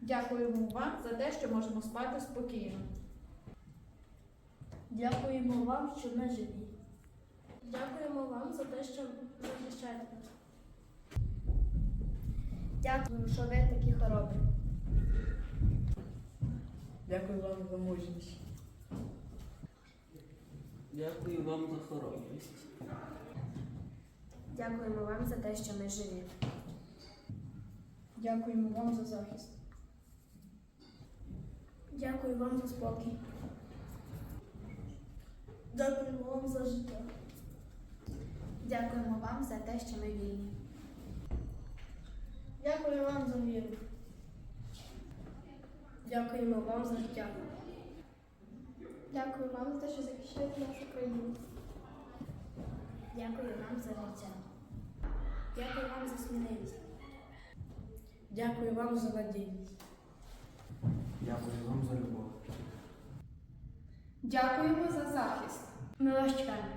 Дякуємо вам за те, що можемо спати спокійно. Дякуємо вам, що ми живі. Дякуємо вам за те, що захищаєте нас. Дякуємо, що ви такі хоробрі. Дякую вам за мужність. Дякую вам за хоробрість. Дякуємо вам за те, що ми живі. Дякуємо вам за захист. Дякую вам за спокій. Дякуємо вам за життя. Дякуємо вам за те, що ми вільні. Дякую вам за віру. Дякуємо вам за життя. Дякую вам за те, що захищаєте нашу країну. Дякую вам за життя. Дякую вам за сміливість. Дякую вам за надійність. Дякую вам за любов. Дякуємо за захист. Ми вас чекаємо.